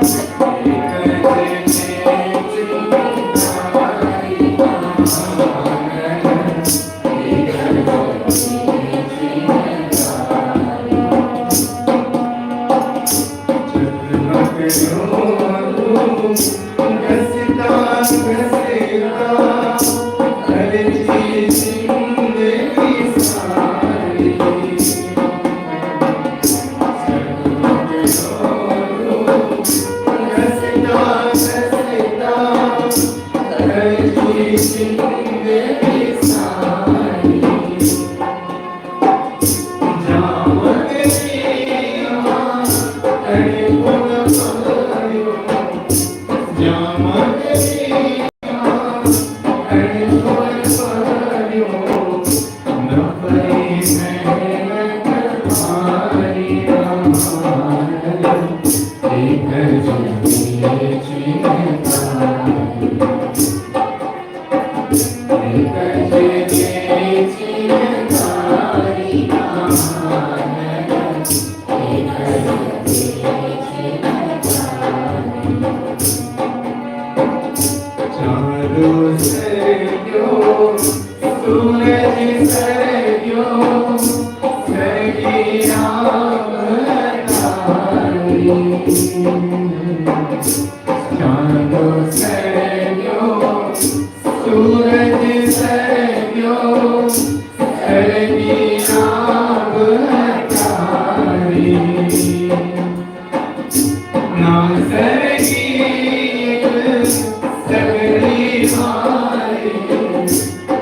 Música ચાલો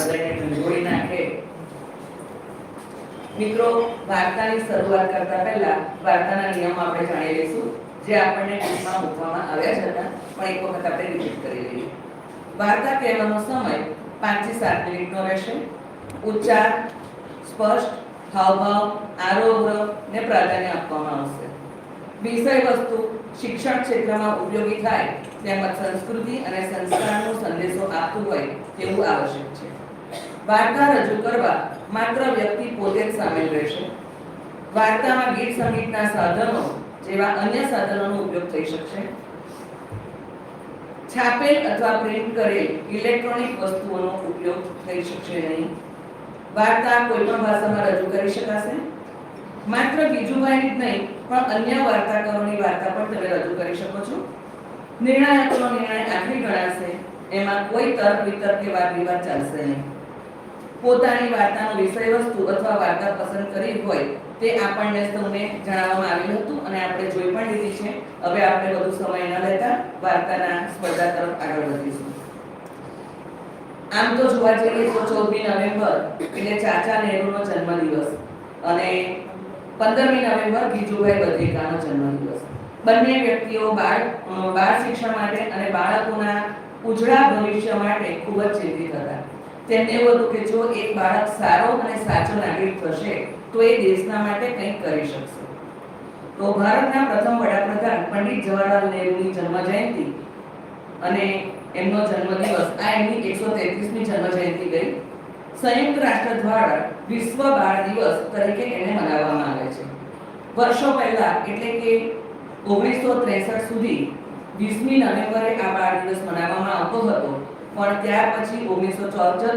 હૃદયને ઝંઝોળી નાખે. મિત્રો, વાર્તાની શરૂઆત કરતા પહેલા વાર્તાના નિયમ આપણે જાણી લઈશું, જે આપણને ટીપમાં મૂકવામાં આવ્યા છે પણ એક વખત આપણે રિપીટ કરી લઈએ. વાર્તા કહેવાનો સમય પાંચથી સાત મિનિટનો રહેશે. ઉચ્ચાર સ્પષ્ટ, હાવભાવ આરોગ્ય ને પ્રાધાન્ય આપવામાં આવશે. વિષય વસ્તુ શિક્ષણ ક્ષેત્રમાં ઉપયોગી થાય, તેમજ સંસ્કૃતિ અને સંસ્કારનો સંદેશો આપતું હોય તેવું આવશ્યક છે. વાર્તા રજૂ કરવા માત્ર વ્યક્તિ પોતે જ સામેલ રહેશે. વાર્તામાં ગીત સંગીતના સાધનો જેવા અન્ય સાધનોનો ઉપયોગ થઈ શકશે. છાપેલ અથવા પ્રિન્ટ કરેલ ઇલેક્ટ્રોનિક વસ્તુઓનો ઉપયોગ થઈ શકશે નહીં. વાર્તા કોઈ પણ ભાષામાં રજૂ કરી શકાશે. માત્ર બીજુભાઈની જ નહીં, પણ અન્ય વાર્તાકારોની વાર્તા પણ તમે રજૂ કરી શકો છો. નિર્ણાયકોનો નિર્ણય આખરી ગણાશે. એમાં કોઈ તર્ક વિતર્ક કે વાદ વિવાદ ચાલશે નહીં. પોતાની વાર્તાનો વિષય વસ્તુ અથવા વાર્તા પસંદ કરી હોય તે આપણને સૌને જણાવવામાં આવ્યું હતું અને આપણે જોઈ પણ લીધી છે. હવે આપણે વધુ સમય ન લેતા વાર્તાના સ્પર્ધા તરફ આગળ વધીશું. આમ તો જોવા જઈએ તો ચૌદમી નવેમ્બર એટલે ચાચા નહેરુનો જન્મદિવસ અને પંદરમી નવેમ્બર ગીજુભાઈ બધરિકાનો જન્મદિવસ. બંને વ્યક્તિઓ બાળ બાળ શિક્ષણ માટે અને બાળકોના ઉજળા ભવિષ્ય માટે ખૂબ જ ચિંતિત હતા. તેમને એવું હતું કે જો એક બાળક સારો અને સાચો નાગરિક થશે, તો એ દેશના માટે કંઈક કરી શકશે. તો ભારતના પ્રથમ વડાપ્રધાન પંડિત જવાહરલાલ નહેરુની જન્મ જયંતિ અને એમનો જન્મદિવસ, આ એમની એકસો તેત્રીસમી જન્મ જયંતિ ગઈ. સંયુક્ત રાષ્ટ્ર દ્વારા વિશ્વ બાળ દિવસ તરીકે એને મનાવવામાં આવે છે. વર્ષો પહેલા, એટલે કે ઓગણીસો ત્રેસઠ સુધી, વીસમી નવેમ્બરે આ બાળ દિવસ મનાવવામાં આવતો હતો. પણ ત્યાર પછી ઓગણીસો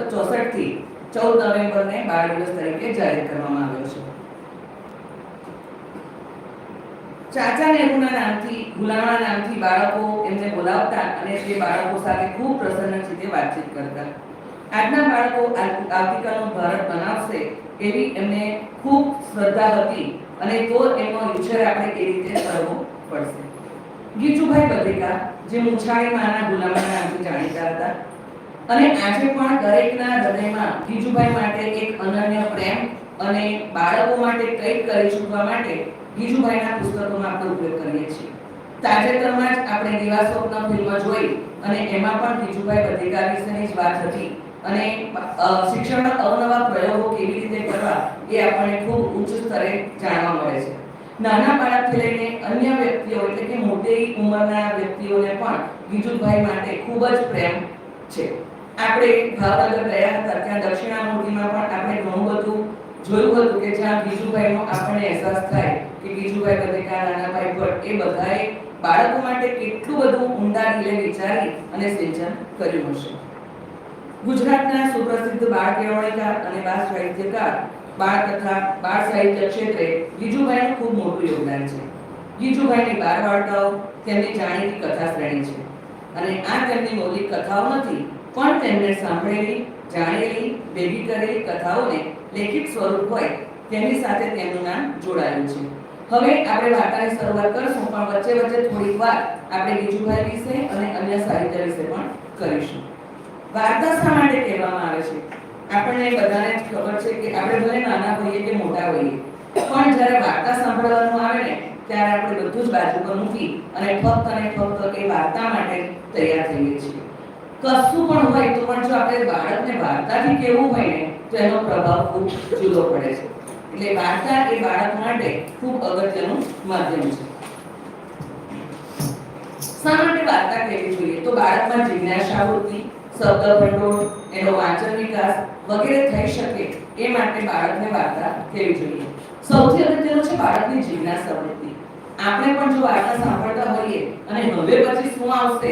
ચોસઠથી ચૌદ નવેમ્બરને બાળ દિવસ તરીકે જાહેર કરવામાં આવ્યો છે. ચાચા નેહરુના નામથી, ગુલામણા નામથી બાળકો એમને બોલાવતા અને તે બાળકો સાથે ખૂબ પ્રસન્ન રીતે વાતચીત કરતા. આજના બાળકો આવ- આવતીકાલનું ભારત બનાવશે એવી એમને ખૂબ શ્રદ્ધા હતી અને તો એમનો ઉછેર આપણે એ રીતે કરવો પડશે. ગીચુભાઈ બદ્રિકા જે મુછાળી મારા ગુલામના નામથી જાણીતા હતા. અને આજે પણ દરેકના હૃદયમાં ગીજુભાઈ માટે એક અનન્ય પ્રેમ અને બાળકો માટે કંઈક કરી છૂટવા માટે ગીજુભાઈના પુસ્તકોનો આપણે ઉપયોગ કરીએ છીએ. તાજેતરમાં જ આપણે દિવા સ્વપ્ન ફિલ્મ જોઈ અને એમાં પણ ગીજુભાઈ અધિકાર વિશેની જ વાત હતી. અને શિક્ષણના અવનવા પ્રયોગો કેવી રીતે કરવા એ આપણને ખૂબ ઉચ્ચ સ્તરે જાણવા મળે છે. નાના બાળકથી લઈને અન્ય વ્યક્તિઓ એટલે કે મોટી ઉંમરના વ્યક્તિઓને પણ ગીજુભાઈ માટે ખૂબ જ પ્રેમ છે. આપણે ભાવનગર ગયા હતા, ત્યાં દક્ષિણામૂર્તિમાં પણ આપણે ઘણું બધું જોયું હતું કે જ્યાં ગીજુભાઈનો આપણને અહેસાસ થાય કે ગીજુભાઈ બદ્રિકા નાનાભાઈ ભટ્ટ, એ બધાએ બાળકો માટે કેટલું બધું ઊંડા દિલે વિચારી અને સિંચન કર્યું હશે. ગુજરાતના સુપ્રસિદ્ધ બાળ કેળવણીકાર અને બાળ સાહિત્યકાર બાળ કથા બાળ સાહિત્ય ક્ષેત્રે ગીજુભાઈનું ખૂબ મોટું યોગદાન છે. ગીજુભાઈની બાળ વાર્તાઓ તેમની જાણીતી કથા શ્રેણી છે. અને આ તેમની મૌલિક કથાઓ નથી, પણ તેમને સાંભળેલી, જાણેલી, ભેગી કરેલી કથાઓને લેખિત સ્વરૂપ હોય તેની સાથે તેમનું નામ જોડાયેલું છે. હવે આપણે વાર્તાની શરૂઆત કરશું, પણ વચ્ચે વચ્ચે થોડીક વાર આપણે ગીજુભાઈ વિશે અને અન્ય સાહિત્ય વિશે પણ કરીશું. વાર્તા શા માટે કહેવામાં આવે છે? આપણને બધાને ખબર છે કે આપણે ભલે નાના હોઈએ કે મોટા હોઈએ, પણ જ્યારે વાર્તા સાંભળવાનું આવે ને, ત્યારે આપણે બધું જ બાજુ પર મૂકી અને ફક્ત અને ફક્ત એ વાર્તા માટે તૈયાર થઈએ છીએ. કશું પણ હોય તો પણ જો આપણે બાળકને વાર્તાથી કેવું હોય ને, તો એનો પ્રભાવ ખૂબ જુદો પડે છે. એટલે વાર્તા એ બાળક માટે ખૂબ અગત્યનું માધ્યમ છે. શા માટે વાર્તા કહેવી જોઈએ? તો બાળકમાં જિજ્ઞાસા વૃત્તિ શબ્દ ભંડોળ એનો વાંચન વિકાસ વગેરે થઈ શકે એ માટે બાળકને વાર્તા થવી જોઈએ. સૌથી અગત્યનું છે બાળકની જિજ્ઞાસા વૃત્તિ આપણે પણ જો વાર્તા સાંભળતા હોઈએ અને હવે પછી શું આવશે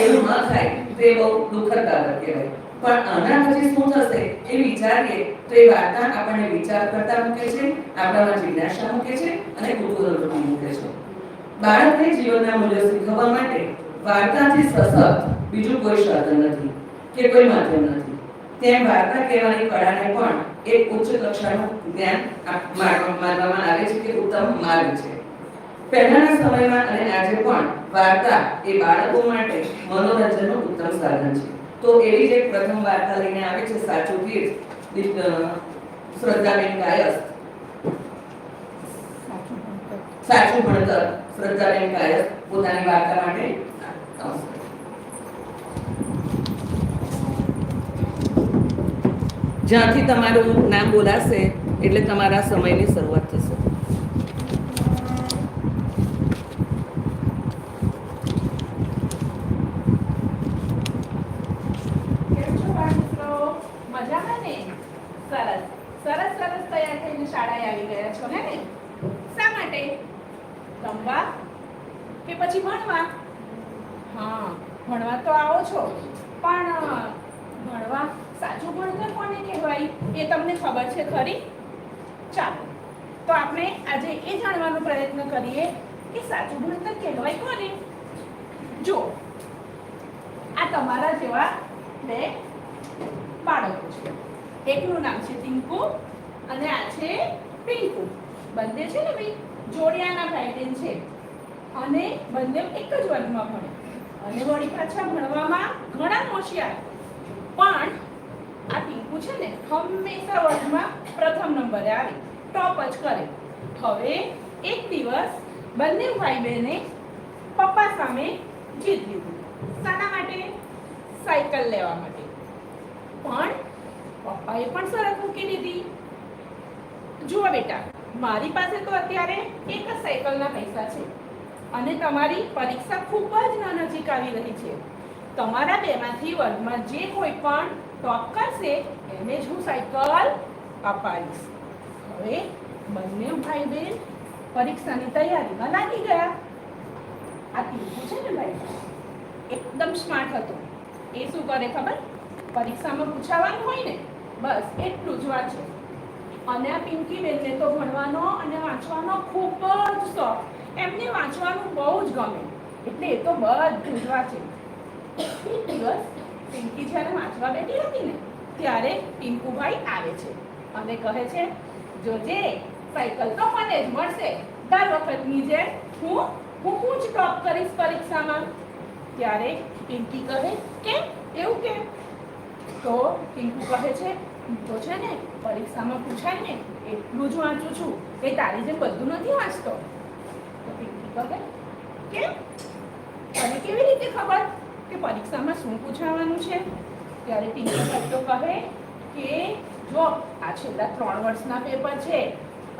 એવું ન થાય, તે બહુ દુઃખદ બાબત કહેવાય. પણ આના પછી શું થશે એ વિચારીએ, તો એ વાર્તા આપણને વિચાર કરતા મૂકે છે, આપણામાં જિજ્ઞાસા મૂકે છે અને કુતૂહલ મૂકે છે. બાળકને જીવનના મૂલ્યો શીખવવા માટે વાર્તાથી સશક્ત બીજું કોઈ સાધન નથી, કે કોઈ માધ્યમ નથી. તેમ વાર્તા કહેવાની કળાને પણ એક ઉચ્ચ કક્ષાનું જ્ઞાન માનવામાં આવે છે કે ઉત્તમ માર્ગ છે. પહેલાના સમયમાં અને આજે પણ વાર્તા એ બાળકો માટે મનોરંજનનું ઉત્તમ સાધન છે. તો એવી જ એક પ્રથમ વાર્તા લઈને આવે છે સાચું ગીત શ્રદ્ધાબેન કાયસ્થ સાચું ભણતર. શ્રદ્ધાબેન કાયસ્થ પોતાની વાર્તા માટે. જ્યાંથી તમારું નામ બોલાશે, એટલે તમારા સમયની શરૂઆત થશે? સરસ. સરસ સરસ તૈયાર થઈને શાળાએ આવી ગયા છો, હે ને? શા માટે? રમવા? કે પછી ભણવા? હા, ભણવા તો આવો છો. પણ ભણવા સાચું ભણતર કોને કહેવાય? એ તમને ખબર છે ખરી? ચાલો, તો આપણે આજે એ જાણવાનો પ્રયત્ન કરીએ કે સાચું ભણતર કહેવાય કોને? જો, આ તમારા જેવા બે બાળકો છે. એકનું નામ છે ટિંકુ અને આ છે પિંકુ બંને છે ને ભાઈ? જોડિયાના ભાઈ છે. અને બંને એક જ વર્ગમાં ભણે. અને વળી પાછા ભણવામાં ઘણા હોશિયાર. પણ આ પિંકુ છે ને હંમેશા વર્ગમાં પ્રથમ નંબરે આવે. ટોપ જ કરે. હવે એક દિવસ બંને ભાઈ બહેને પપ્પા સામે જીત લીધું. શાના માટે? સાયકલ લેવા માટે. પણ પપ્પાએ પણ શરત મૂકી દીધી. જુઓ બેટા, મારી પાસે તો અત્યારે એક જ સાયકલના પૈસા છે. અને તમારી પરીક્ષા ખૂબ જ નજીક આવી રહી છે. તમારા બેમાંથી વર્ગમાં જે કોઈ પણ ટોપ કરશે, એને જ હું સાયકલ અપાવીશ હવે બંને ભાઈ બહેન પરીક્ષાની તૈયારીમાં લાગી ગયા. આ ટીપુ છે ને ભાઈ? એકદમ સ્માર્ટ હતો. એ શું કરે ખબર? પરીક્ષામાં પૂછાવાનું હોય ને, બસ એટલું જ વાંચે. અને આ પિંકી બેનને તો ભણવાનો અને વાંચવાનો ખૂબ જ શોખ. એમને વાંચવાનું બહુ જ ગમે. એટલે એ તો બધું જ વાંચે. એક દિવસ પિંકી જ્યારે વાંચવા બેઠી હતી ને, ત્યારે પિંકુભાઈ આવે છે અને કહે છે, જોજે, સાયકલ તો મને જ મળશે. દર વખતની જેમ હું હું હું જ ટોપ કરીશ પરીક્ષામાં. ત્યારે પિંકી કહે કે એવું કેમ? તો પિંકુ કહે છે તો છે ને, પરીક્ષામાં પૂછાય ને, એટલું જ વાંચું છું. કે તારી જેમ બધું નથી વાંચતો. તો કેમ? તને કેવી રીતે ખબર કે પરીક્ષામાં શું પૂછાવાનું છે? ત્યારે ટીચર તો કહે કે, જો આ છેલ્લા ત્રણ વર્ષના પેપર છે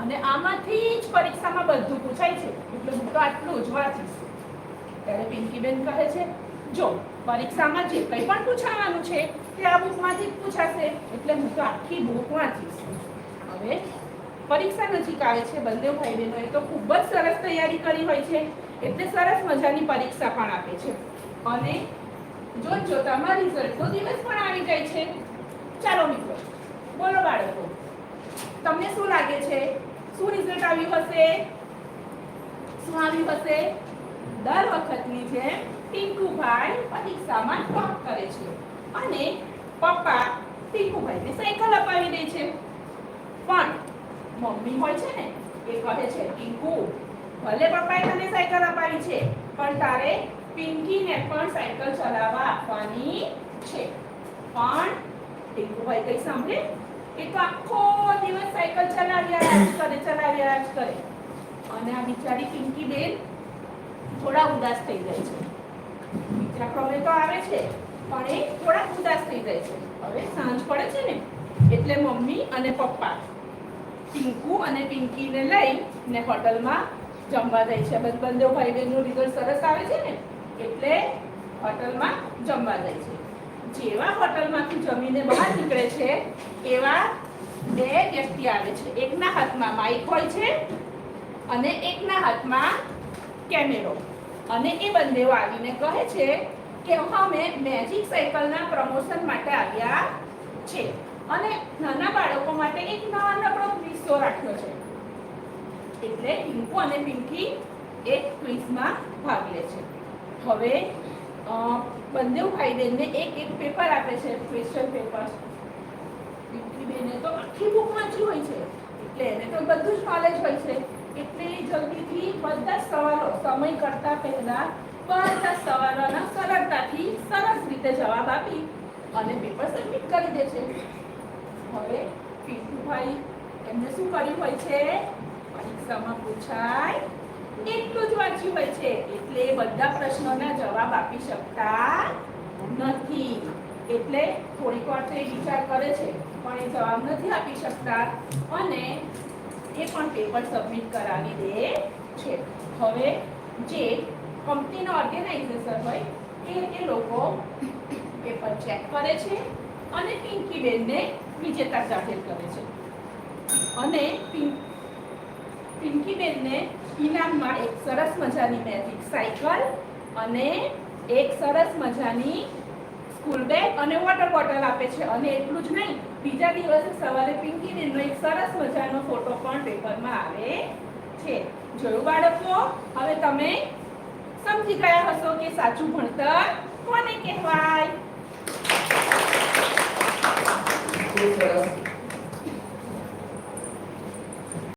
અને આમાંથી જ પરીક્ષામાં બધું પૂછાય છે, એટલે હું તો આટલું જ વાંચીશ. ત્યારે પિંકીબેન કહે છે, જો પરીક્ષામાં જે કંઈ પણ પૂછાવાનું છે તે આ બુકમાંથી જ પૂછાશે, એટલે હું તો આખી બુક વાંચીશ. હવે પરીક્ષા નજીક આવે છે બંને ભાઈ બહેનોએ તો ખૂબ જ સરસ તૈયારી કરી હોય છે. એટલે સરસ મજાની પરીક્ષા પણ આપે છે. અને જોત જોતામાં રિઝલ્ટનો દિવસ પણ આવી જાય છે, ચાલો મિત્રો, બોલો બાળકો, તમને શું લાગે છે? શું રિઝલ્ટ આવ્યું હશે? શું આવ્યું હશે? દર વખતની જેમ ટીંકુભાઈ પરીક્ષામાં ટોપ કરે છે. અને પપ્પા પિંકુભાઈને સાયકલ અપાવી દે છે. પણ મમ્મી હોય છે ને, એ કહે છે પિંકુ ભલે પપ્પાએ તને સાયકલ અપાવી છે, પણ તારે પિંકીને પણ સાયકલ ચલાવવા આપવાની છે. પણ ટીંકુભાઈ કઈ સાંભળે? એ તો આખો દિવસ સાયકલ ચલાવ્યા જ કરે ચલાવ્યા જ કરે. અને આ બિચારી પિંકી બેન થોડા ઉદાસ થઈ જાય છે. બીજા ક્રમે તો આવે છે, પણ એ થોડા ઉદાસ થઈ જાય છે. હવે સાંજ પડે છે ને, એટલે મમ્મી અને પપ્પા પિંકુ અને પિંકીને લઈ ને હોટલમાં જમવા જાય છે. બંને ભાઈ બહેનનું રિઝલ્ટ સરસ આવે છે ને, એટલે હોટલમાં જમવા જાય છે. જેવા હોટલમાંથી જમીને બહાર નીકળે છે, એવા બે વ્યક્તિ આવે છે. એકના હાથમાં માઇક હોય છે અને એકના હાથમાં કેમેરો અને એ બંને આવીને કહે છે કે અમે મેજિક સાયકલના પ્રમોશન માટે આવ્યા છે. અને નાના બાળકો માટે એક નાનકડો ક્વિઝ રાખ્યો છે. એટલે પિંકુ અને પિંકી એક ક્વિઝમાં ભાગ લે છે. હવે બંને ભાઈ બહેનને એક એક પેપર આપે છે, ક્વેશ્ચન પેપર. પિંકી બેને તો આખી બુક વાંચી હોય છે. એટલે એને તો બધું જ નોલેજ હોય છે. એટલે જલ્દીથી બધા સવાલો સમય કરતા પહેલા બધા સવાલોના સરળતાથી સરસ રીતે જવાબ આપી અને પેપર સબમિટ કરી દે છે. હવે પિન્ટુભાઈ એમને શું કર્યું હોય છે? પરીક્ષામાં પૂછાય. એટલું જ વાંચ્યું હોય છે. એટલે બધા પ્રશ્નોના જવાબ આપી શકતા નથી. એટલે થોડીક વાર તો એ વિચાર કરે છે, પણ એ જવાબ નથી આપી શકતા. અને એ પણ પેપર સબમિટ કરાવી દે છે. હવે જે કંપનીનો ઓર્ગેનાઇઝેશન હોય, એ એ લોકો પેપર ચેક કરે છે અને પિંકી બેનને વિજેતા જાહેર કરે છે. અને પિંક પિંકી બેનને ઇનામમાં એક સરસ મજાની મેજિક સાયકલ અને એક સરસ મજાની સ્કૂલ બેગ અને વોટર બોટલ આપે છે. અને એટલું જ નહીં, બીજા દિવસે સવારે પિંકીબેનનો એક સરસ મજાનો ફોટો પણ પેપરમાં આવે છે. જોયું બાળકો? હવે તમે સમજી ગયા હશો કે સાચું ભણતર કોને કહેવાય? ખૂબ સરસ